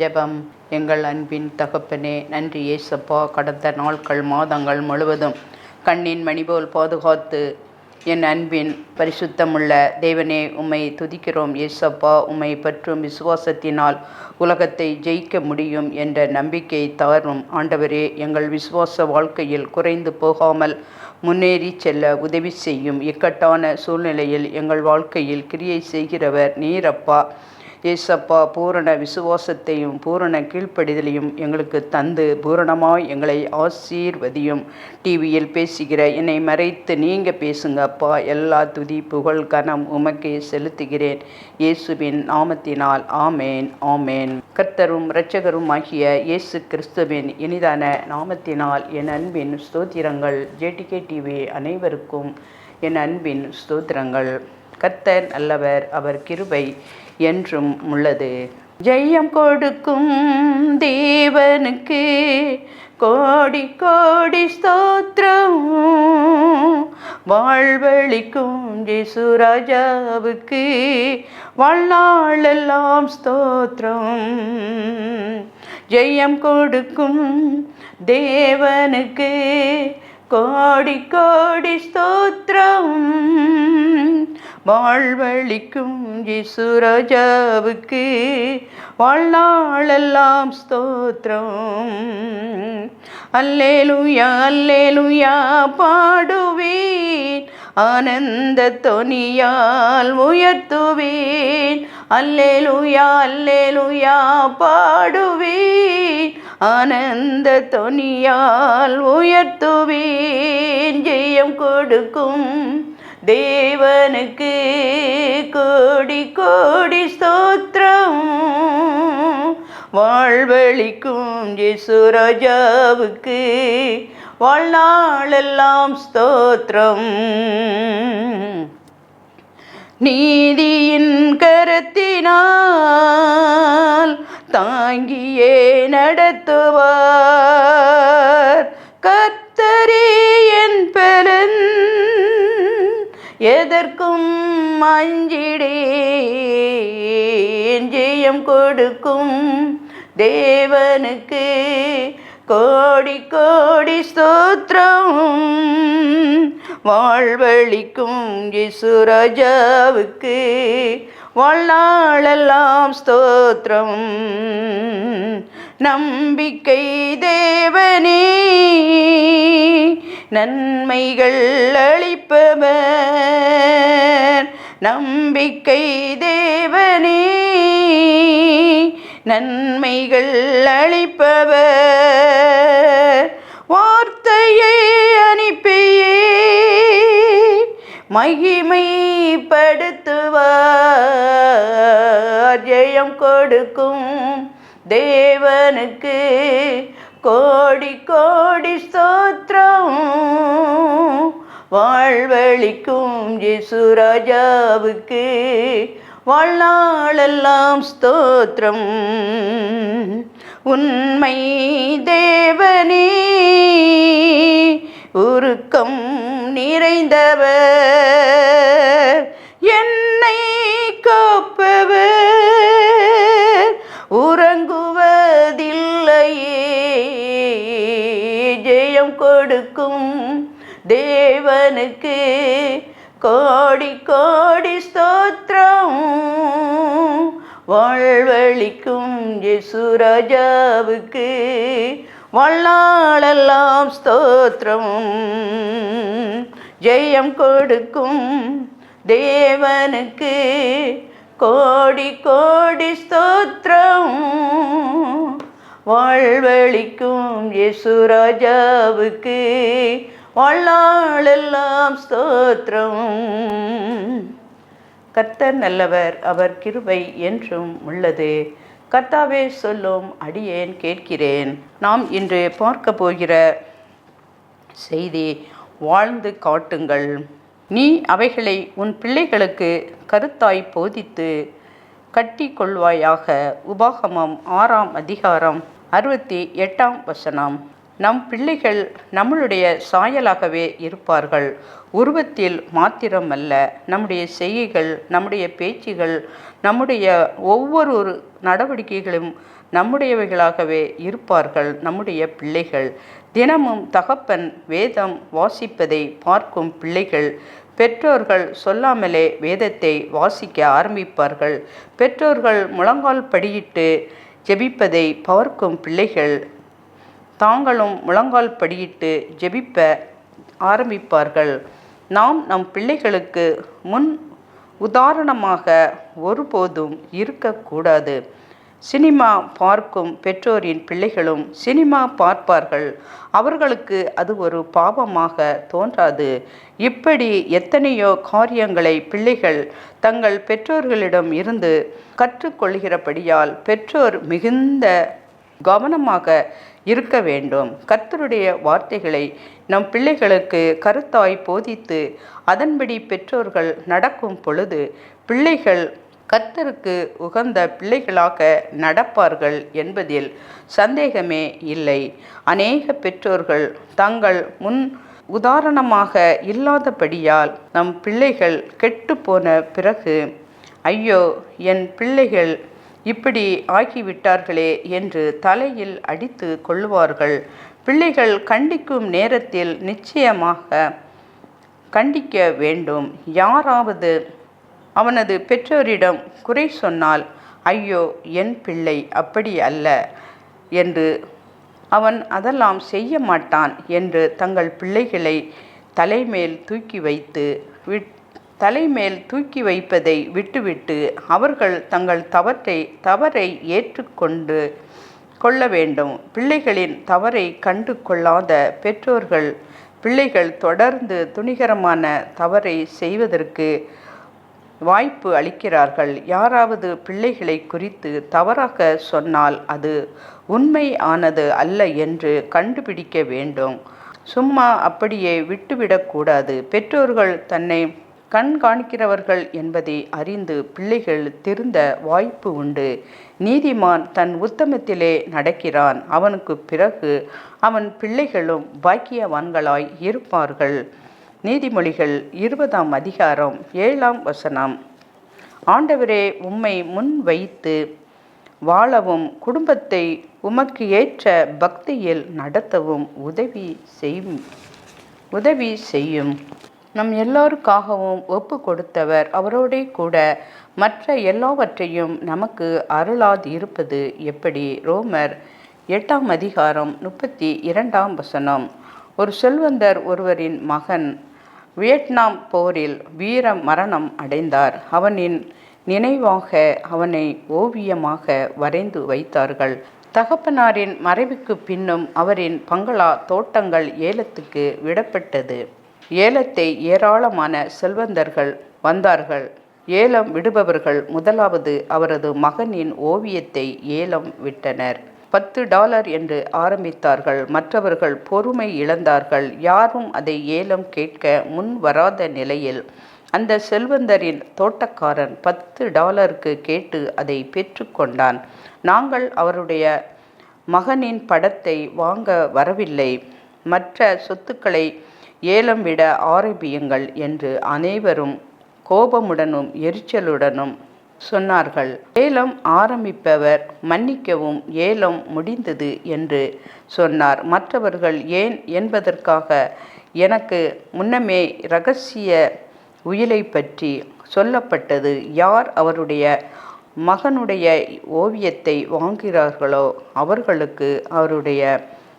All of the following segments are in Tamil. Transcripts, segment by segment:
ஜெபம். எங்கள் அன்பின் தகப்பனே நன்றி ஏசப்பா. கடந்த நாட்கள் மாதங்கள் முழுவதும் கண்ணின் மணிபோல் பாதுகாத்து என் அன்பின் பரிசுத்தமுள்ள தேவனே உம்மை துதிக்கிறோம் ஏசப்பா. உம்மை பற்றும் விசுவாசத்தினால் உலகத்தை ஜெயிக்க முடியும் என்ற நம்பிக்கை தவறும். ஆண்டவரே எங்கள் விசுவாச வாழ்க்கையில் குறைந்து போகாமல் முன்னேறி செல்ல உதவி செய்யும் இக்கட்டான சூழ்நிலையில் எங்கள் வாழ்க்கையில் கிரியை செய்கிறவர் நீரப்பா. ஏசப்பா பூரண விசுவாசத்தையும் பூரண கீழ்ப்படிதலையும் எங்களுக்கு தந்து பூரணமாய் எங்களை ஆசீர்வதியும். டிவியில் பேசுகிற என்னை மறைத்து நீங்கள் பேசுங்க அப்பா. எல்லா துதி புகழ் கனம் உமக்கே செலுத்துகிறேன். இயேசுவின் நாமத்தினால் ஆமேன் ஆமேன். கர்த்தரும் இரட்சகரும் ஆகிய இயேசு கிறிஸ்துவின் இனிதான நாமத்தினால் என் அன்பின் ஸ்தோத்திரங்கள் ஜேடிகே டிவி அனைவருக்கும் என் அன்பின் ஸ்தோத்திரங்கள். கர்த்தர் நல்லவர் அவர் கிருபை என்றும் உள்ளது. ஜெயம் கொடுக்கும் தேவனுக்கு கோடி கோடி ஸ்தோத்திரம். வாழ்வழிக்கும் ஜேசுராஜாவுக்கு வாழ்நாளெல்லாம் ஸ்தோத்திரம். ஜெயம் கொடுக்கும் தேவனுக்கு கோடி கோடி ஸ்தோத்திரம். வாழ்வழிக்கும் ஜிசுராஜாவுக்கு வாழ்நாளெல்லாம் ஸ்தோத்திரம். அல்லேலுயா அல்லேலுயா பாடுவேன். ஆனந்த தொனியால் உயர்த்துவேன். அல்லேலுயா அல்லேலுயா பாடுவேன். ஆனந்த தொனியால் உயர்த்துவேன் ஜெயம் கொடுக்கும் தேவனுக்கு கோடி கோடி ஸ்தோத்திரம். வாழ்வழிக்கும் ஜிசுராஜாவுக்கு வாழ்நாளெல்லாம் ஸ்தோத்திரம். நீதியின் கருத்தினால் தாங்கியே நடத்துவார். கர்த்தரே என் பலன் எதற்கும் அஞ்சிடேன். ஜெயம் கொடுக்கும் தேவனுக்கு கோடி கோடி ஸ்தோத்திரம். வாழ்வழிக்கும் ஜிசுராஜாவுக்கு வாழ்நாளெல்லாம் ஸ்தோத்திரம். நம்பிக்கை தேவனே நன்மைகள் அளிப்பவர். நம்பிக்கை தேவனே நன்மைகள் அளிப்பவர். வார்த்தையை அனுப்பியே மகிமைப்படுத்துவார். ஜெயம் கொடுக்கும் தேவனுக்கு கோடி கோடி ஸ்தோத்திரம். வாழ்வழிக்கும் ஜிசுராஜாவுக்கு வாழ்நாளெல்லாம் ஸ்தோத்திரம். உண்மை தேவனே உருக்கம் நிறைந்தவர் என்னை காப்பவர் உறங்குவதில்லையே. ஜெயம் கொடுக்கும் தேவனுக்கு கோடி கோடி ஸ்தோத்திரம். வாழ்வழிக்கும் ஜெசுராஜாவுக்கு வாழ்நாளெல்லாம் ஸ்தோத்திரம். ஜெயம் கொடுக்கும் தேவனுக்கு கோடி கோடி ஸ்தோத்திரம். வாழ்வழிக்கும் யேசுராஜாவுக்கு வாழ்நாளெல்லாம் ஸ்தோத்திரம். கர்த்தர் நல்லவர் அவர் கிருபை என்றும் உள்ளது. கர்த்தாவே சொல்லும் அடியேன் கேட்கிறேன். நாம் இன்று பார்க்க போகிற செய்தி வாழ்ந்து காட்டுங்கள். நீ அவைகளை உன் பிள்ளைகளுக்கு கருத்தாய் போதித்து கட்டி கொள்வாயாக உபாகமம் ஆறாம் அதிகாரம் அறுபத்தி எட்டாம் வசனம். நம் பிள்ளைகள் நம்மளுடைய சாயலாகவே இருப்பார்கள். உருவத்தில் மாத்திரமல்ல. நம்முடைய செய்கைகள் நம்முடைய பேச்சுகள் நம்முடைய ஒவ்வொரு ஒரு நடவடிக்கைகளும் நம்முடையவைகளாகவே இருப்பார்கள். நம்முடைய பிள்ளைகள். தினமும் தகப்பன் வேதம் வாசிப்பதை பார்க்கும் பிள்ளைகள். பெற்றோர்கள் சொல்லாமலே வேதத்தை வாசிக்க ஆரம்பிப்பார்கள். பெற்றோர்கள் முழங்கால் படியிட்டு ஜெபிப்பதை பார்க்கும் பிள்ளைகள். தாங்களும் முழங்கால் படியிட்டு ஜெபிப்ப ஆரம்பிப்பார்கள். நாம் நம் பிள்ளைகளுக்கு முன் உதாரணமாக ஒருபோதும் இருக்கக்கூடாது. சினிமா பார்க்கும் பெற்றோரின் பிள்ளைகளும் சினிமா பார்ப்பார்கள். அவர்களுக்கு அது ஒரு பாவமாக தோன்றாது. இப்படி எத்தனையோ காரியங்களை பிள்ளைகள் தங்கள் பெற்றோர்களிடம் இருந்து கற்றுக்கொள்கிறபடியால் பெற்றோர் மிகுந்த கவனமாக இருக்க வேண்டும். கர்த்தருடைய வார்த்தைகளை நம் பிள்ளைகளுக்கு கருத்தாய் போதித்து அதன்படி பெற்றோர்கள் நடக்கும் பொழுது பிள்ளைகள் கர்த்தருக்கு உகந்த பிள்ளைகளாக நடப்பார்கள் என்பதில் சந்தேகமே இல்லை. அநேக பெற்றோர்கள் தங்கள் முன் உதாரணமாக இல்லாதபடியால் நம் பிள்ளைகள் கெட்டுப்போன பிறகு ஐயோ என் பிள்ளைகள் இப்படி ஆகிவிட்டார்களே என்று தலையில் அடித்து கொள்வார்கள் பிள்ளைகள் கண்டிக்கும் நேரத்தில் நிச்சயமாக கண்டிக்க வேண்டும். யாராவது அவனது பெற்றோரிடம் குறை சொன்னால் ஐயோ என் பிள்ளை அப்படி அல்ல என்று அவன் அதெல்லாம் செய்ய மாட்டான் என்று தங்கள் பிள்ளைகளை தலைமேல் தூக்கி வைத்து விட் தலைமேல் தூக்கி வைப்பதை விட்டுவிட்டு அவர்கள் தங்கள் தவற்றை தவறை ஏற்றுக்கொண்டு கொள்ள வேண்டும். பிள்ளைகளின் தவறை கண்டு கொள்ளாத பெற்றோர்கள் பிள்ளைகள் தொடர்ந்து துணிகரமான தவறை செய்வதற்கு வாய்ப்பு அளிக்கிறார்கள். யாராவது பிள்ளைகளை குறித்து தவறாக சொன்னால் அது உண்மை ஆனது அல்ல என்று கண்டுபிடிக்க வேண்டும். சும்மா அப்படியே விட்டுவிடக்கூடாது. பெற்றோர்கள் தன்னை கண்காணிக்கிறவர்கள் என்பதை அறிந்து பிள்ளைகள் திருந்த வாய்ப்பு உண்டு. நீதிமான் தன் உத்தமத்திலே நடக்கிறான். அவனுக்கு பிறகு அவன் பிள்ளைகளும் பாக்கியவான்களாய் இருப்பார்கள். நீதிமொழிகள் இருபதாம் அதிகாரம் ஏழாம் வசனம். ஆண்டவரே உம்மை முன் வைத்து வாழவும் குடும்பத்தை உமக்கு ஏற்ற பக்தியில் நடத்தவும் உதவி செய்யும் உதவி செய்யும். நம் எல்லோருக்காகவும் ஒப்பு கொடுத்தவர் அவரோடே கூட. மற்ற எல்லாவற்றையும் நமக்கு அருளாது இருப்பது எப்படி? ரோமர் எட்டாம் அதிகாரம் முப்பத்தி இரண்டாம் வசனம். ஒரு செல்வந்தர் ஒருவரின் மகன் வியட்நாம் போரில் வீர மரணம் அடைந்தார். அவனின் நினைவாக அவனை ஓவியமாக வரைந்து வைத்தார்கள். தகப்பனாரின் மறைவுக்கு பின்னும் அவரின் பங்களா தோட்டங்கள் ஏலத்துக்கு விடப்பட்டது. ஏலத்தை ஏராளமான செல்வந்தர்கள் வந்தார்கள். ஏலம் விடுபவர்கள் முதலாவது அவரது மகனின் ஓவியத்தை ஏலம் விட்டனர். பத்து டாலர் என்று ஆரம்பித்தார்கள். மற்றவர்கள் பொறுமை இழந்தார்கள். யாரும் அதை ஏலம் கேட்க முன் வராத நிலையில் அந்த செல்வந்தரின் தோட்டக்காரன் பத்து டாலருக்கு கேட்டு அதை பெற்றுக்கொண்டான் நாங்கள் அவருடைய மகனின் படத்தை வாங்க வரவில்லை. மற்ற சொத்துக்களை ஏலம் விட ஆரம்பியுங்கள் என்று அனைவரும் கோபமுடனும் எரிச்சலுடனும் சொன்னார்கள். ஏலம் ஆரம்பிப்பவர் மன்னிக்கவும் ஏலம் முடிந்தது என்று சொன்னார். மற்றவர்கள் ஏன் என்பதற்காக எனக்கு முன்னமே இரகசிய உயிலை பற்றி சொல்லப்பட்டது. யார் அவருடைய மகனுடைய ஓவியத்தை வாங்குகிறார்களோ அவர்களுக்கு அவருடைய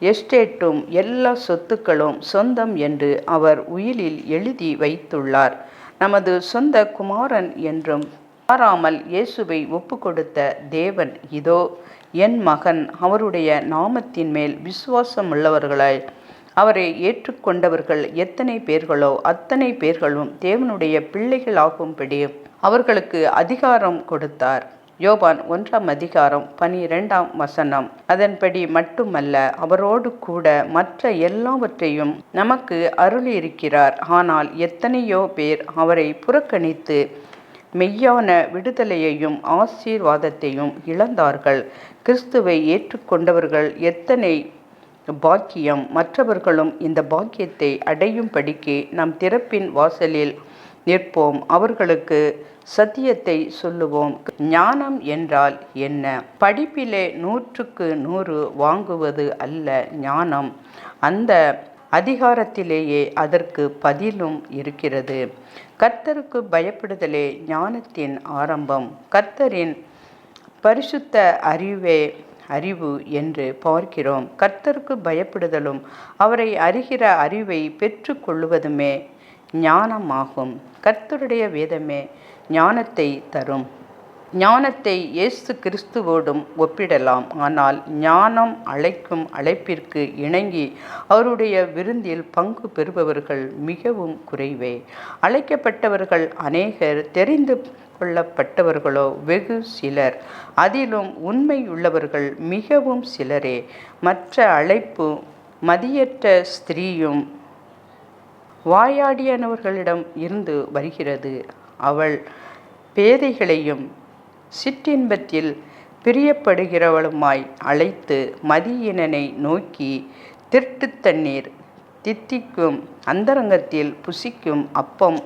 எஸ்டேட்டும் எல்லா சொத்துக்களும் சொந்தம் என்று அவர் உயிலில் எழுதி வைத்துள்ளார். நமது சொந்த குமாரன் என்றும் மாறாமல் இயேசுவை ஒப்பு கொடுத்த தேவன் இதோ என் மகன் அவருடைய நாமத்தின் மேல் விசுவாசம் உள்ளவர்களால் அவரை ஏற்றுக்கொண்டவர்கள் எத்தனை பேர்களோ அத்தனை பேர்களும் தேவனுடைய பிள்ளைகளாகும்படி அவர்களுக்கு அதிகாரம் கொடுத்தார். யோபான் ஒன்றாம் அதிகாரம் பனிரெண்டாம் வசனம். அதன்படி மட்டுமல்ல அவரோடு கூட மற்ற எல்லாவற்றையும் நமக்கு அருளியிருக்கிறார். ஆனால் எத்தனையோ பேர் அவரை புறக்கணித்து மெய்யான விடுதலையையும் ஆசீர்வாதத்தையும் இழந்தார்கள். கிறிஸ்துவை ஏற்றுக்கொண்டவர்கள் எத்தனை பாக்கியம். மற்றவர்களும் இந்த பாக்கியத்தை அடையும்படிக்கு நம் திறப்பின் வாசலில் நிற்போம். அவர்களுக்கு சத்தியத்தை சொல்லுவோம். ஞானம் என்றால் என்ன? படிப்பிலே நூற்றுக்கு நூறு வாங்குவது அல்ல ஞானம். அந்த அதிகாரத்திலேயே அதற்கு பதிலும் இருக்கிறது. கர்த்தருக்கு பயப்படுதலே ஞானத்தின் ஆரம்பம். கர்த்தரின் பரிசுத்த அறிவே அறிவு என்று பார்க்கிறோம். கர்த்தருக்கு பயப்படுதலும் அவரை அறிகிற அறிவை பெற்றுக்கொள்வதுமே ஞானமாகும். கர்த்தருடைய வேதமே ஞானத்தை தரும். ஞானத்தை இயேசு கிறிஸ்துவோடும் ஒப்பிடலாம். ஆனால் ஞானம் அழைக்கும் அழைப்பிற்கு இணங்கி அவருடைய விருந்தில் பங்கு பெறுபவர்கள் மிகவும் குறைவே. அழைக்கப்பட்டவர்கள் அநேகர் தெரிந்து கொள்ளப்பட்டவர்களோ வெகு சிலர். அதிலும் உண்மையுள்ளவர்கள் மிகவும் சிலரே. மற்ற அழைப்பு மதியற்ற ஸ்திரீயும் வாயாடியானவர்களிடம் இருந்து வருகிறது. அவள் பேதைகளையும் சிற்றின்பத்தில் பிரியப்படுகிறவளுமாய் அழைத்து மதியினனை நோக்கி திருட்டு தண்ணீர் தித்திக்கும் அந்தரங்கத்தில் புசிக்கும் அப்பம்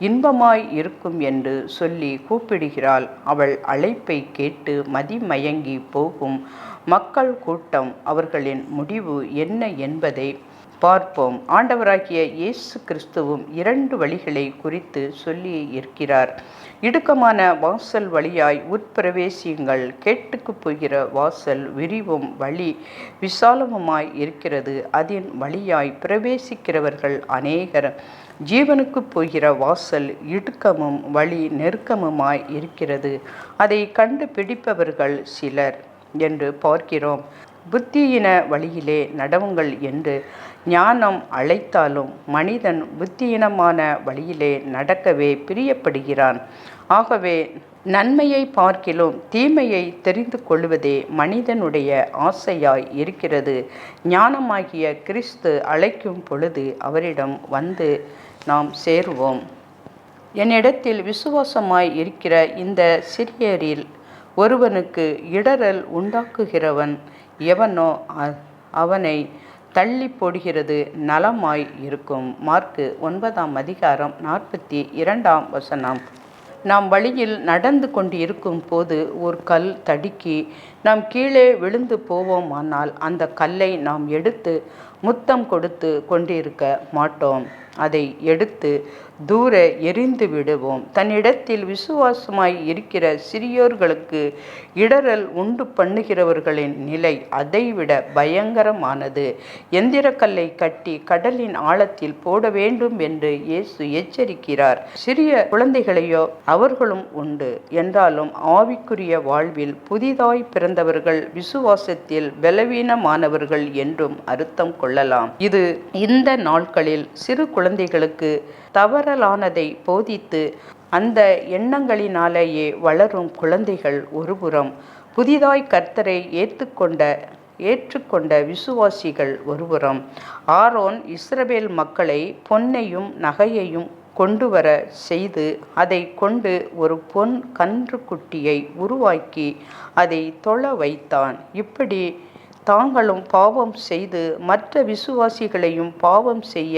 இன்பமாய் இருக்கும் என்று சொல்லி கூப்பிடுகிறாள். அவள் அழைப்பை கேட்டு மதிமயங்கி போகும். மக்கள் கூட்டம் அவர்களின் முடிவு என்ன என்பதை பார்ப்போம். ஆண்டவராகிய இயேசு கிறிஸ்துவும் இரண்டு வழிகளை குறித்து சொல்லி இருக்கிறார். இடுக்கமான வாசல் வழியாய் உட்பிரவேசியுங்கள். கேட்டுக்கு போகிற வாசல் விரிவும் வழி விசாலமுமாய் இருக்கிறது. அதன் வழியாய் பிரவேசிக்கிறவர்கள் அநேகர். ஜீவனுக்கு போகிற வாசல் இடுக்கமும் வழி நெருக்கமுமாய் இருக்கிறது. அதை கண்டுபிடிப்பவர்கள் சிலர் என்று பார்க்கிறோம். புத்தியின வழியிலே நடவுங்கள் என்று ஞானம் அழைத்தாலும் மனிதன் புத்தியினமான வழியிலே நடக்கவே பிரியப்படுகிறான். ஆகவே நன்மையை பார்க்கிலும் தீமையை தெரிந்து கொள்வதே மனிதனுடைய ஆசையாய் இருக்கிறது. ஞானமாகிய கிறிஸ்து அழைக்கும் பொழுது அவரிடம் வந்து நாம் சேருவோம். என்னிடத்தில் விசுவாசமாய் இருக்கிற இந்த சிறியரில் ஒருவனுக்கு இடரல் உண்டாக்குகிறவன் எவனோ அவனை தள்ளி போடுகிறது நலமாய் இருக்கும். மார்க்கு ஒன்பதாம் அதிகாரம் நாற்பத்தி இரண்டாம் வசனம். நாம் வழியில் நடந்து கொண்டு இருக்கும் போது ஒரு கல் தடுக்கி நாம் கீழே விழுந்து போவோமானால் அந்த கல்லை நாம் எடுத்து முத்தம் கொடுத்து கொண்டிருக்க மாட்டோம். அதை எடுத்து தூர எரிந்து விடுவோம். தன்னிடத்தில் விசுவாசமாய் இருக்கிற சிறியோர்களுக்கு இடரல் உண்டு பண்ணுகிறவர்களின் நிலை அதைவிட பயங்கரமானது. எந்திரக்கல்லை கட்டி கடலின் ஆழத்தில் போட வேண்டும் என்று இயேசு எச்சரிக்கிறார். சிறிய குழந்தைகளையோ அவர்களும் உண்டு. என்றாலும் ஆவிக்குரிய வாழ்வில் புதிதாய் பிறந்தவர்கள் விசுவாசத்தில் பலவீனமானவர்கள் என்றும் அர்த்தம் கொள்ளலாம். இது இந்த நாட்களில் சிறு குழந்தைகளுக்கு தவறலானதை போதித்து அந்த எண்ணங்களினாலேயே வளரும் குழந்தைகள் ஒருபுறம். புதிதாய் கர்த்தரை ஏற்றுக்கொண்ட ஏற்றுக்கொண்ட விசுவாசிகள் ஒருபுறம். ஆரோன் இஸ்ரவேல் மக்களை பொன்னையும் நகையையும் கொண்டு வர செய்து அதை கொண்டு ஒரு பொன் கன்று குட்டியை உருவாக்கி அதை தொழ வைத்தான். இப்படி தாங்களும் பாவம் செய்து மற்ற விசுவாசிகளையும் பாவம் செய்ய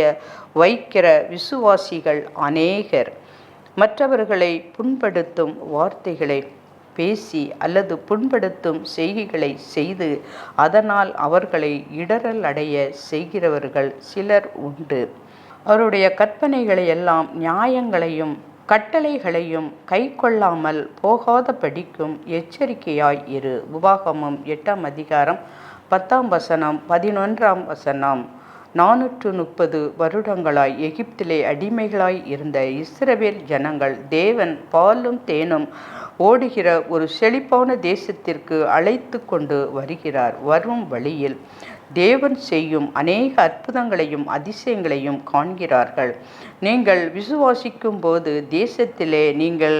வைக்கிற விசுவாசிகள் அநேகர். மற்றவர்களை புண்படுத்தும் வார்த்தைகளை பேசி அல்லது புண்படுத்தும் செய்கைகளை செய்து அதனால் அவர்களை இடரல் அடைய செய்கிறவர்கள் சிலர் உண்டு. அவருடைய கற்பனைகளை எல்லாம் நியாயங்களையும் கட்டளைகளையும் கை கொள்ளாமல் போகாத படிக்கும் எச்சரிக்கையாய் இரு. விவாகமும் எட்டாம் அதிகாரம் பத்தாம் வசனம் பதினொன்றாம் வசனம். நானூற்று முப்பது வருடங்களாய் எகிப்திலே அடிமைகளாய் இருந்த இஸ்ரவேல் ஜனங்கள் தேவன் பாலும் தேனும் ஓடுகிற ஒரு செழிப்பான தேசத்திற்கு அழைத்து கொண்டு வருகிறார். வரும் வழியில் தேவன் செய்யும் அநேக அற்புதங்களையும் அதிசயங்களையும் காண்கிறார்கள். நீங்கள் விசுவாசிக்கும் போது தேசத்திலே நீங்கள்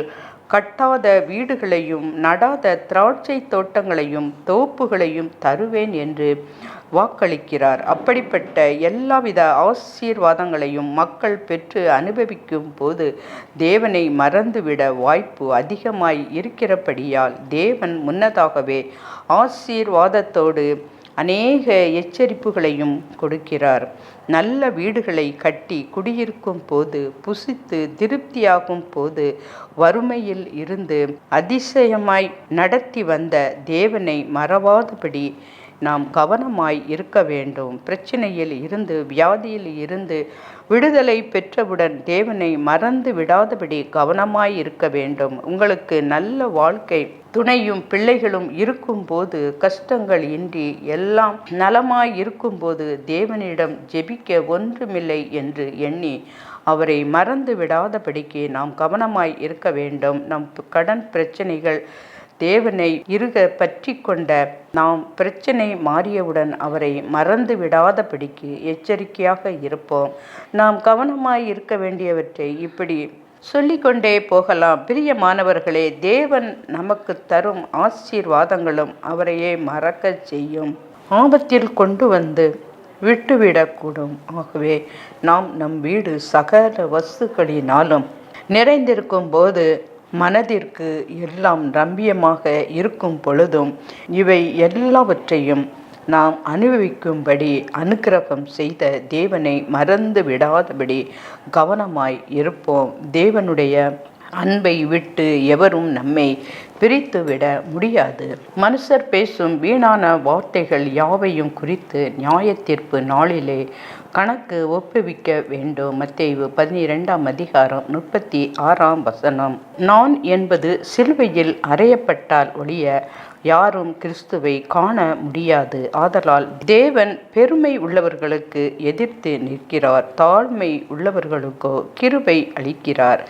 கட்டாத வீடுகளையும் நடாத திராட்சை தோட்டங்களையும் தோப்புகளையும் தருவேன் என்று வாக்களிக்கிறார். அப்படிப்பட்ட எல்லாவித ஆசீர்வாதங்களையும் மக்கள் பெற்று அனுபவிக்கும் போது தேவனை மறந்துவிட வாய்ப்பு அதிகமாய் இருக்கிறபடியால் தேவன் முன்னதாகவே ஆசீர்வாதத்தோடு அநேக எச்சரிப்புகளையும் கொடுக்கிறார். நல்ல வீடுகளை கட்டி குடியிருக்கும் போது புசித்து திருப்தியாகும் போது வறுமையில் இருந்து அதிசயமாய் நடத்தி வந்த தேவனை மறவாதபடி நாம் கவனமாய் இருக்க வேண்டும். பிரச்சனையில் இருந்து வியாதியில் இருந்து விடுதலை பெற்றவுடன் தேவனை மறந்து விடாதபடி கவனமாய் இருக்க வேண்டும். உங்களுக்கு நல்ல வாழ்க்கை துணையும் பிள்ளைகளும் இருக்கும்போது கஷ்டங்கள் இன்றி எல்லாம் நலமாய் இருக்கும்போது தேவனிடம் ஜெபிக்க ஒன்றுமில்லை என்று எண்ணி அவரை மறந்து விடாதபடிக்கு நாம் கவனமாய் இருக்க வேண்டும். நம் கடன் பிரச்சனைகள் தேவனை இருக பற்றி கொண்ட நாம் பிரச்சனை மாறியவுடன் அவரை மறந்து விடாதபடிக்கு எச்சரிக்கையாக இருப்போம். நாம் கவனமாய் இருக்க வேண்டியவற்றை இப்படி சொல்லிக்கொண்டே போகலாம். பிரியமானவர்களே தேவன் நமக்கு தரும் ஆசீர்வாதங்களும் அவரையே மறக்க செய்யும். ஆபத்தில் கொண்டு வந்து விட்டுவிடக்கூடும். ஆகவே நாம் நம் வீடு சகல வஸ்துக்களினாலும் நிறைந்திருக்கும் போது மனதிற்கு எல்லாம் ரம்பியமாக இருக்கும் பொழுதும் இவை எல்லாவற்றையும் நாம் அனுபவிக்கும்படி அனுக்கிரகம் செய்த தேவனை மறந்து விடாதபடி கவனமாய் இருப்போம். தேவனுடைய அன்பை விட்டு எவரும் நம்மை பிரித்துவிட முடியாது. மனுஷர் பேசும் வீணான வார்த்தைகள் யாவையும் குறித்து நியாயத்தீர்ப்பு நாளிலே கணக்கு ஒப்புவிக்க வேண்டும். மத்தேயு பதினிரெண்டாம் அதிகாரம் முப்பத்தி ஆறாம் வசனம். நான் என்பது சிலுவையில் அறையப்பட்டால் ஒழிய யாரும் கிறிஸ்துவை காண முடியாது. ஆதலால் தேவன் பெருமை உள்ளவர்களுக்கு எதிர்த்து நிற்கிறார். தாழ்மை உள்ளவர்களுக்கோ கிருபை அளிக்கிறார்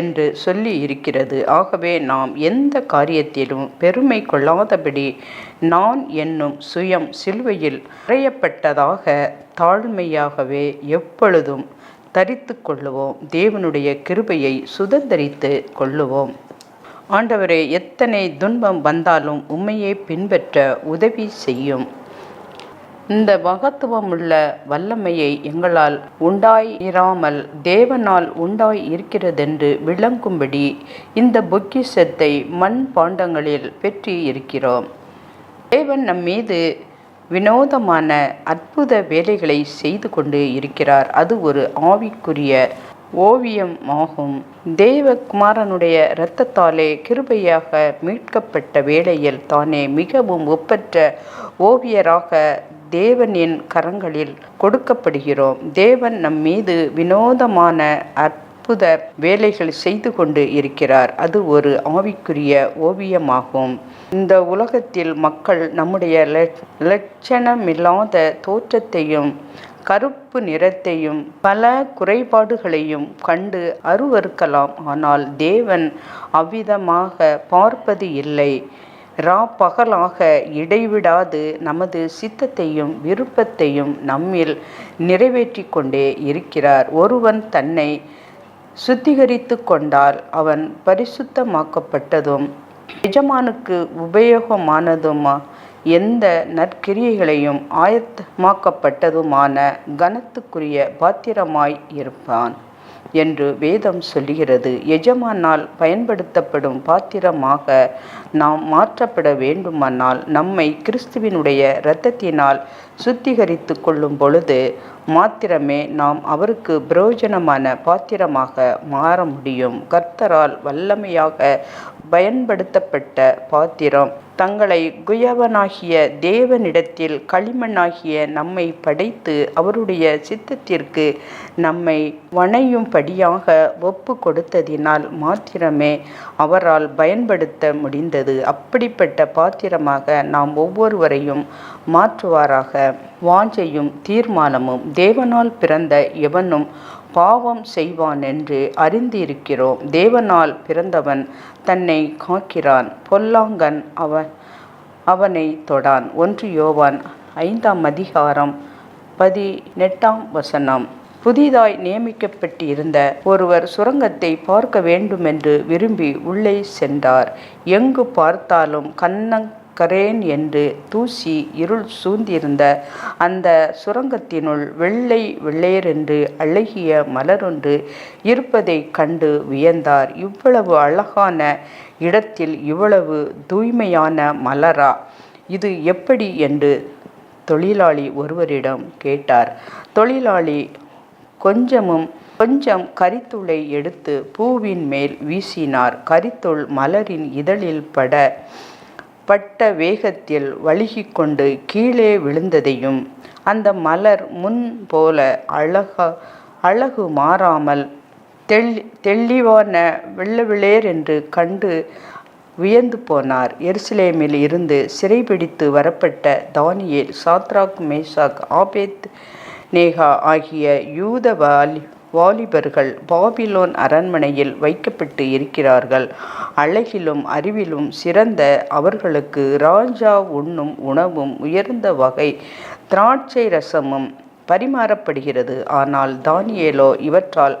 என்று சொல்லி இருக்கிறது. ஆகவே நாம் எந்த காரியத்திலும் பெருமை கொள்ளாதபடி நான் என்னும் சுயம் சிலுவையில் அறையப்பட்டதாக தாழ்மையாகவே எப்பொழுதும் தரித்து கொள்ளுவோம். தேவனுடைய கிருபையை சுதந்திரித்து கொள்ளுவோம். ஆண்டவரே எத்தனை துன்பம் வந்தாலும் உண்மையை பின்பற்ற உதவி செய்யும். இந்த மகத்துவம் உள்ள வல்லமையை எங்களால் உண்டாயிராமல் தேவனால் உண்டாய் இருக்கிறதென்று விளங்கும்படி இந்த பொக்கிஷத்தை மண் பாண்டங்களில் பெற்று இருக்கிறோம் தேவன் நம் மீது வினோதமான அற்புத வேலைகளை செய்து கொண்டு இருக்கிறார். அது ஒரு ஆவிக்குரிய ஓவியம் ஆகும் தேவகுமாரனுடைய இரத்தத்தாலே கிருபையாக மீட்கப்பட்ட வேளையில் தானே மிகவும் ஒப்பற்ற ஓவியராக தேவனின் கரங்களில் கொடுக்கப்படுகிறோம். தேவன் நம் மீது வினோதமான அற்புத வேலைகள் செய்து கொண்டு இருக்கிறார். அது ஒரு ஆவிக்குரிய ஓவியமாகும். இந்த உலகத்தில் மக்கள் நம்முடைய லட்சணமில்லாத தோற்றத்தையும் கருப்பு நிறத்தையும் பல குறைபாடுகளையும் கண்டு அருவறுக்கலாம் ஆனால் தேவன் அவ்விதமாக பார்ப்பது இல்லை. ரா பகலாக இடைவிடாது நமது சித்தத்தையும் விருப்பத்தையும் நம்மில் நிறைவேற்றி கொண்டே இருக்கிறார். ஒருவன் தன்னை சுத்திகரித்து கொண்டால் அவன் பரிசுத்தமாக்கப்பட்டதும் எஜமானுக்கு உபயோகமானதுமா? எந்த நற்கிரியைகளையும் ஆயத்தமாக்கப்பட்டதுமான கனத்துக்குரிய பாத்திரமாய் இருப்பான் என்று வேதம் சொல்லுகிறது. எஜமானால் பயன்படுத்தப்படும் பாத்திரமாக நாம் மாற்றப்பட வேண்டுமானால் நம்மை கிறிஸ்துவினுடைய இரத்தத்தினால் சுத்திகரித்து கொள்ளும் பொழுது மாத்திரமே நாம் அவருக்கு பிரயோஜனமான பாத்திரமாக மாற முடியும். கர்த்தரால் வல்லமையாக பயன்படுத்தப்பட்ட பாத்திரம். தங்களை குயவனாகிய தேவனிடத்தில் களிமண்ணாகிய நம்மை படைத்து அவருடைய சித்தத்திற்கு நம்மை வணையும்படியாக ஒப்பு கொடுத்ததினால் மாத்திரமே அவரால் பயன்படுத்த முடிந்தது. அப்படிப்பட்ட பாத்திரமாக நாம் ஒவ்வொருவரையும் மாற்றுவாராக. வாஞ்சையும் தீர்மானமும் தேவனால் பிறந்த எவனும் பாவம் செய்வான் என்று அறிந்திருக்கிறோம். தேவனால் பிறந்தவன் தன்னை காக்கிறான். பொல்லாங்கன் அவன் அவனை தொடான். ஒன்று யோவான் ஐந்தாம் அதிகாரம் பதினெட்டாம் வசனம். புதிதாய் நியமிக்கப்பட்டிருந்த ஒருவர் சுரங்கத்தை பார்க்க வேண்டுமென்று விரும்பி உள்ளே சென்றார். எங்கு பார்த்தாலும் கண்ணங் கரேன் என்று தூசி இருள் சூழ்ந்திருந்த அந்த சுரங்கத்தினுள் வெள்ளை வெள்ளையரென்று அழகிய மலரொன்று இருப்பதைக் கண்டு வியந்தார். இவ்வளவு அழகான இடத்தில் இவ்வளவு தூய்மையான மலரா? இது எப்படி? என்று தொழிலாளி ஒருவரிடம் கேட்டார். தொழிலாளி கொஞ்சமும் கொஞ்சம் கரித்துளை எடுத்து பூவின் மேல் வீசினார். கரித்துள் மலரின் இதழில் பட பட்ட வேகத்தில் வழுகிக் கொண்டு கீழே விழுந்ததையும் அந்த மலர் முன் போல அழகா அழகு மாறாமல் தெள் தெளிவான வெள்ளவிளேர் என்று கண்டு வியந்து போனார். எருசலேமில் இருந்து சிறைபிடித்து வரப்பட்ட Daniel Shadrach Meshach Abednego ஆகிய யூத வாலி வாலிபர்கள் பாபிலோன் அரண்மனையில் வைக்கப்பட்டு இருக்கிறார்கள். அழகிலும் அறிவிலும் சிறந்த அவர்களுக்கு ராஜா உண்ணும் உணவும் உயர்ந்த வகை திராட்சை ரசமும் பரிமாறப்படுகிறது. ஆனால் தானியேலோ இவற்றால்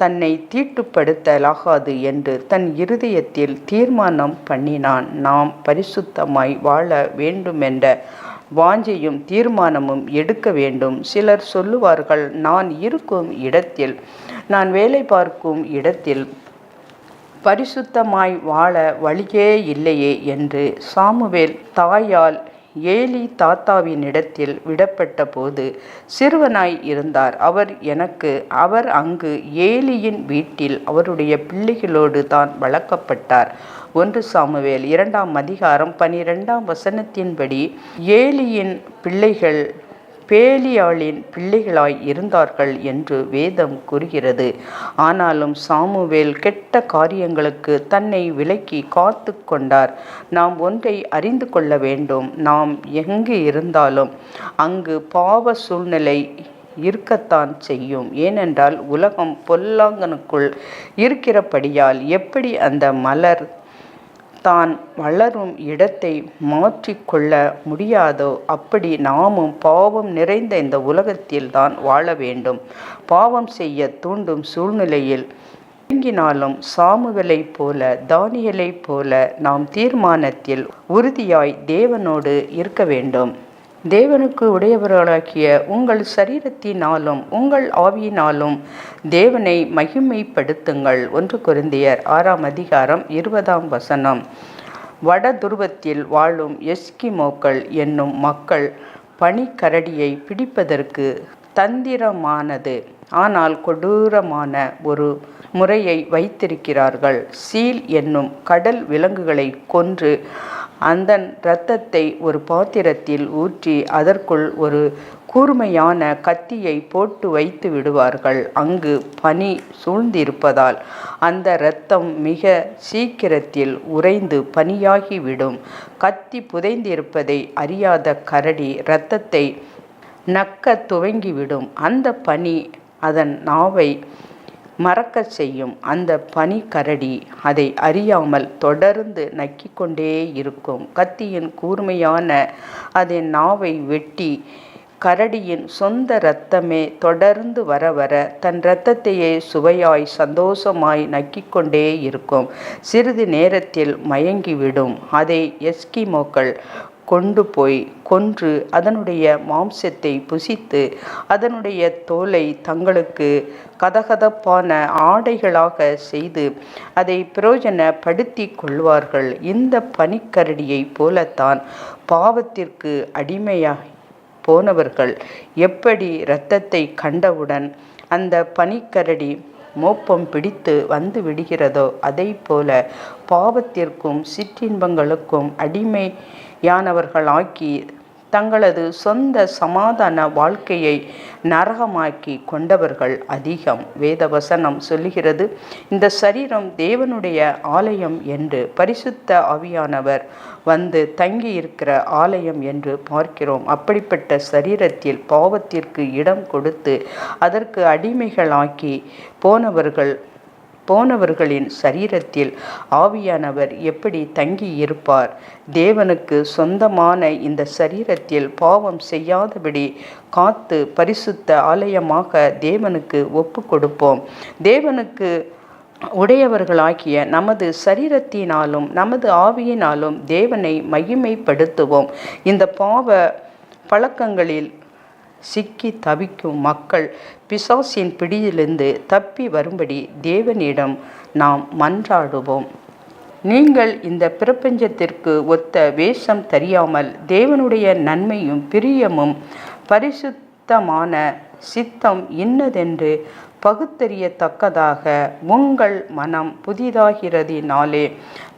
தன்னை தீட்டுப்படுத்தலாகாது என்று தன் இருதயத்தில் தீர்மானம் பண்ணினான். நாம் பரிசுத்தமாய் வாழ வேண்டுமென்ற வாஞ்சியும் தீர்மானமும் எடுக்க வேண்டும். சிலர் சொல்லுவார்கள் நான் இருக்கும் இடத்தில் நான் வேலை பார்க்கும் இடத்தில் பரிசுத்தமாய் வாழ வழியே இல்லையே என்று சாமுவேல் தாயால் ஏலி தாத்தாவினிடத்தில் விடப்பட்ட போது சிறுவனாய் இருந்தார். அவர் எனக்கு அவர் அங்கு ஏலியின் வீட்டில் அவருடைய பிள்ளைகளோடு தான் வளர்க்கப்பட்டார். ஒன்று சாமுவேல் இரண்டாம் அதிகாரம் பனிரெண்டாம் வசனத்தின்படி ஏலியின் பிள்ளைகள் பேலியாளின் பிள்ளைகளாய் இருந்தார்கள் என்று வேதம் கூறுகிறது. ஆனாலும் சாமுவேல் கெட்ட காரியங்களுக்கு தன்னை விலக்கி காத்து கொண்டார். நாம் ஒன்றை அறிந்து கொள்ள வேண்டும். நாம் எங்கு இருந்தாலும் அங்கு பாவ சூழ்நிலை இருக்கத்தான் செய்யும். ஏனென்றால் உலகம் பொல்லாங்கனுக்குள் இருக்கிறபடியால் எப்படி அந்த மலர் தான் வளரும் இடத்தை மாற்றிக்கொள்ள முடியாதோ அப்படி நாமும் பாவம் நிறைந்த இந்த உலகத்தில் தான் வாழ வேண்டும். பாவம் செய்ய தூண்டும் சூழ்நிலையில் இறங்கினாலும் சாமுவலைப் போல தானியலைப் போல நாம் தீர்மானத்தில் உறுதியாய் தேவனோடு இருக்க வேண்டும். தேவனுக்கு உடையவர்களாகிய உங்கள் சரீரத்தினாலும் உங்கள் ஆவியினாலும் தேவனை மகிமைப்படுத்துங்கள். ஒன்று குருந்தியர் ஆறாம் அதிகாரம் இருபதாம் வசனம். வட துருவத்தில் வாழும் எஸ்கிமோக்கள் என்னும் மக்கள் பனிக்கரடியை பிடிப்பதற்கு தந்திரமானது. ஆனால் கொடூரமான ஒரு முறையை வைத்திருக்கிறார்கள். சீல் என்னும் கடல் விலங்குகளை கொன்று அந்த இரத்தத்தை ஒரு பாத்திரத்தில் ஊற்றி அதற்குள் ஒரு கூர்மையான கத்தியை போட்டு வைத்து விடுவார்கள். அங்கு பனி சூழ்ந்திருப்பதால் அந்த இரத்தம் மிக சீக்கிரத்தில் உறைந்து பனியாகிவிடும். கத்தி புதைந்திருப்பதை அறியாத கரடி இரத்தத்தை நக்க துவங்கிவிடும். அந்த பனி அதன் நாவை மறக்கச் செய்யும். அந்த பனி கரடி அதை அறியாமல் தொடர்ந்து நக்கிக்கொண்டே இருக்கும். கத்தியின் கூர்மையான அதன் நாவை வெட்டி கரடியின் சொந்த இரத்தமே தொடர்ந்து வர வர தன் இரத்தத்தையே சுவையாய் சந்தோஷமாய் நக்கிக்கொண்டே இருக்கும். சிறிது நேரத்தில் மயங்கிவிடும். அதை எஸ்கிமோக்கள் கொண்டு போய் கொன்று அதனுடைய மாம்சத்தை புசித்து அதனுடைய தோலை தங்களுக்கு கதகதப்பான ஆடைகளாக செய்து அதை பிரயோஜனப்படுத்தி கொள்வார்கள். இந்த பனிக்கரடியைப் போலத்தான் பாவத்திற்கு அடிமையாக போனவர்கள் எப்படி இரத்தத்தை கண்டவுடன் அந்த பனிக்கரடி மோப்பம் பிடித்து வந்து விடுகிறதோ அதை போல பாவத்திற்கும் சிற்றின்பங்களுக்கும் அடிமை யானவர்களாக்கி தங்களது சொந்த சமாதான வாழ்க்கையை நரகமாக்கி கொண்டவர்கள் அதிகம். வேதவசனம் சொல்லுகிறது இந்த சரீரம் தேவனுடைய ஆலயம் என்று பரிசுத்த ஆவியானவர் வந்து தங்கி இருக்கிற ஆலயம் என்று பார்க்கிறோம். அப்படிப்பட்ட சரீரத்தில் பாவத்திற்கு இடம் கொடுத்து அதற்கு அடிமைகளாக்கி போனவர்கள் போனவர்களின் சரீரத்தில் ஆவியானவர் எப்படி தங்கி இருப்பார்? தேவனுக்கு சொந்தமான இந்த சரீரத்தில் பாவம் செய்யாதபடி காத்து பரிசுத்த ஆலயமாக தேவனுக்கு ஒப்பு கொடுப்போம் தேவனுக்கு உடையவர்களாகிய நமது சரீரத்தினாலும் நமது ஆவியினாலும் தேவனை மகிமைப்படுத்துவோம். இந்த பாவ பழக்கங்களில் சிக்கி தவிக்கும் மக்கள் பிசாசின் பிடியிலிருந்து தப்பி வரும்படி தேவனிடம் நாம் மன்றாடுவோம். நீங்கள் இந்த பிரபஞ்சத்திற்கு ஒத்த வேஷம் தெரியாமல் தேவனுடைய நன்மையும் பிரியமும் பரிசுத்தமான சித்தம் இன்னதென்று பகுத்தறியத்தக்கதாக உங்கள் மனம் புதிதாகிறதினாலே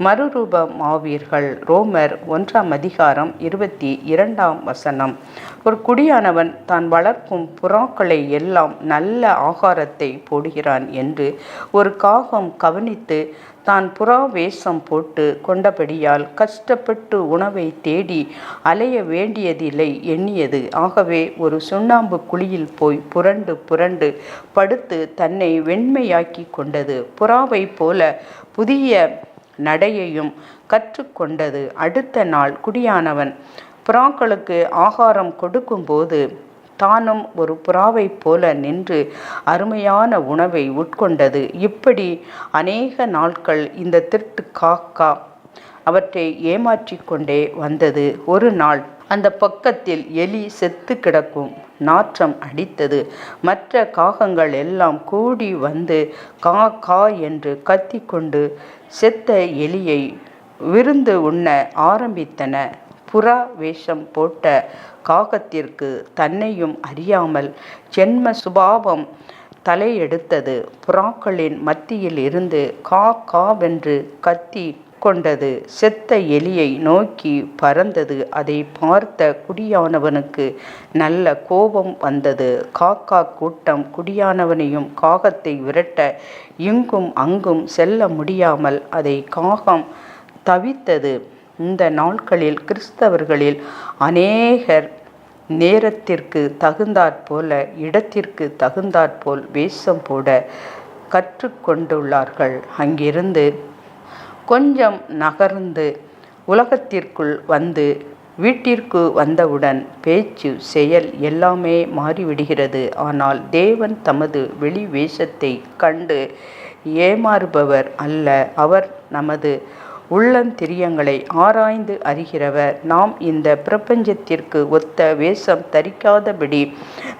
மறுரூபமாவீர்கள் ரோமர் ஒன்றாம் அதிகாரம் இருபத்தி இரண்டாம் வசனம். ஒரு குடியானவன் தான் வளர்க்கும் புறாக்களை எல்லாம் நல்ல ஆகாரத்தை போடுகிறான் என்று ஒரு காகம் கவனித்து தான் புறா வேஷம் போட்டு கொண்டபடியால் கஷ்டப்பட்டு உணவை தேடி அலைய வேண்டியதில்லை எண்ணியது. ஆகவே ஒரு சுண்ணாம்பு குழியில் போய் புரண்டு புரண்டு படுத்து தன்னை வெண்மையாக்கி கொண்டது. புறாவைப் போல புதிய நடையையும் கற்றுக்கொண்டது அடுத்த நாள் குடியானவன். புறாக்களுக்கு ஆகாரம் கொடுக்கும்போது தானும் ஒரு புறாவைப் போல நின்று அருமையான உணவை உட்கொண்டது. இப்படி அநேக நாட்கள் இந்த திருட்டு காக்கா அவற்றை ஏமாற்றி கொண்டே வந்தது. ஒரு நாள் அந்த பக்கத்தில் எலி செத்து கிடக்கும் நாற்றம் அடித்தது. மற்ற காகங்கள் எல்லாம் கூடி வந்து கா கா என்று கத்திக்கொண்டு செத்த எலியை விருந்து உண்ண ஆரம்பித்தன. புறா வேஷம் போட்ட காகத்திற்கு தன்னையும் அறியாமல் ஜென்ம சுபாவம் தலையெடுத்தது. புறாக்களின் மத்தியில் இருந்து கா காவென்று கத்தி கொண்டது. செத்த எலியை நோக்கி பறந்தது. அதை பார்த்த குடியானவனுக்கு நல்ல கோபம் வந்தது. காக்கா கூட்டம் குடியானவனையும் காகத்தை விரட்ட இங்கும் அங்கும் செல்ல முடியாமல் அதை காகம் தவித்தது. இந்த நாட்களில் கிறிஸ்தவர்களில் அநேகர் நேரத்திற்கு தகுந்தாற்போல இடத்திற்கு தகுந்தாற்போல் வேஷம் போட கற்றுக்கொண்டுள்ளார்கள். அங்கிருந்து கொஞ்சம் நகர்ந்து உலகத்திற்குள் வந்து வீட்டிற்கு வந்தவுடன் பேச்சு செயல் எல்லாமே மாறிவிடுகிறது. ஆனால் தேவன் தமது வெளி வேஷத்தை கண்டு ஏமாறுபவர் அல்ல. அவர் நமது உள்ளந்திரியங்களை ஆராய்ந்து அறிகிறவர். நாம் இந்த பிரபஞ்சத்திற்கு ஒத்த வேஷம் தரிக்காதபடி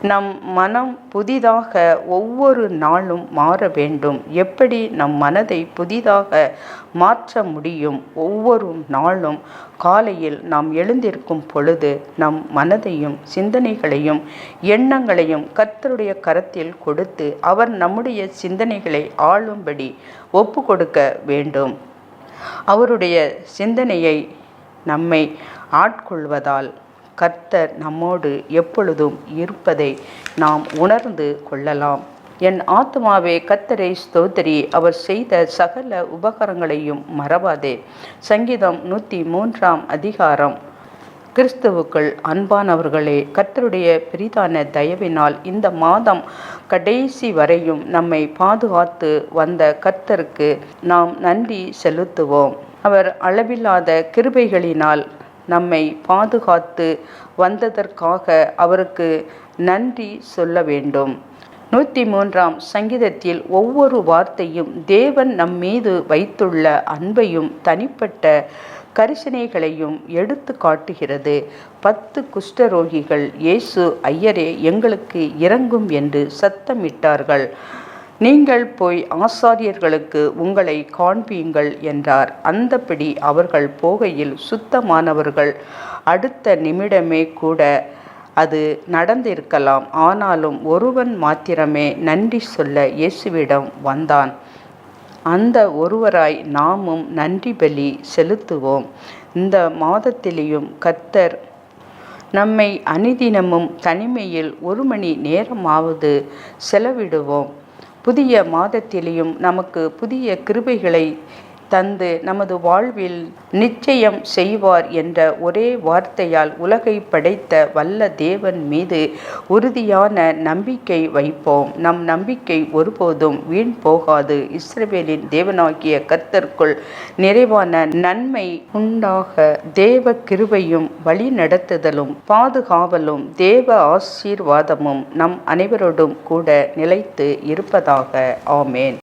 நம் மனம் புதிதாக ஒவ்வொரு நாளும் மாற வேண்டும். எப்படி நம் மனதை புதிதாக மாற்ற முடியும்? ஒவ்வொரு நாளும் காலையில் நாம் எழுந்திருக்கும் பொழுது நம் மனதையும் சிந்தனைகளையும் எண்ணங்களையும் கர்த்தருடைய கரத்தில் கொடுத்து அவர் நம்முடைய சிந்தனைகளை ஆளும்படி ஒப்பு கொடுக்க வேண்டும். அவருடைய சிந்தனையை நம்மை ஆட்கொள்வதால் கர்த்தர் நம்மோடு எப்பொழுதும் இருப்பதை நாம் உணர்ந்து கொள்ளலாம். என் ஆத்மாவே கத்தரை ஸ்தோத்திரி. அவர் செய்த சகல உபகரங்களையும் மறவாதே. சங்கீதம் நூற்றி மூன்றாம் அதிகாரம். கிறிஸ்துவுக்குள் அன்பானவர்களே கர்த்தருடைய பெரிதான தயவினால் இந்த மாதம் கடைசி வரையும் நம்மை பாதுகாத்து வந்த கர்த்தருக்கு நாம் நன்றி செலுத்துவோம். அவர் அளவில்லாத கிருபைகளினால் நம்மை பாதுகாத்து வந்ததற்காக அவருக்கு நன்றி சொல்ல வேண்டும். நூற்றி மூன்றாம் சங்கீதத்தில் ஒவ்வொரு வார்த்தையும் தேவன் நம் மீது வைத்துள்ள அன்பையும் தனிப்பட்ட கரிசனைகளையும் எடுத்து காட்டுகிறது. பத்து குஷ்டரோகிகள் இயேசு ஐயரே எங்களுக்கு இறங்கும் என்று சத்தமிட்டார்கள். நீங்கள் போய் ஆசாரியர்களுக்கு உங்களை காண்பியுங்கள் என்றார். அந்தபடி அவர்கள் போகையில் சுத்தமானவர்கள். அடுத்த நிமிடமே கூட அது நடந்திருக்கலாம். ஆனாலும் ஒருவன் மாத்திரமே நன்றி சொல்ல இயேசுவிடம் வந்தான். அந்த ஒருவராய் நாமும் நன்றி பலி செலுத்துவோம். இந்த மாதத்திலேயும் கத்தர் நம்மை அனிதினமும் தனிமையில் ஒரு மணி நேரமாவது செலவிடுவோம். புதிய மாதத்திலேயும் நமக்கு புதிய கிருபைகளை தந்து நமது வாழ்வில் நிச்சயம் செய்வார் என்ற ஒரே வார்த்தையால் உலகை படைத்த வல்ல தேவன் மீது உறுதியான நம்பிக்கை வைப்போம். நம் நம்பிக்கை ஒருபோதும் வீண் போகாது. இஸ்ரவேலின் தேவனாகிய கர்த்தர்க்குள் நிறைவான நன்மை உண்டாக தேவ கிருபையும் வழி நடத்துதலும் பாதுகாவலும் தேவ ஆசீர்வாதமும் நம் அனைவரோடும் கூட நிலைத்து இருப்பதாக. ஆமேன்.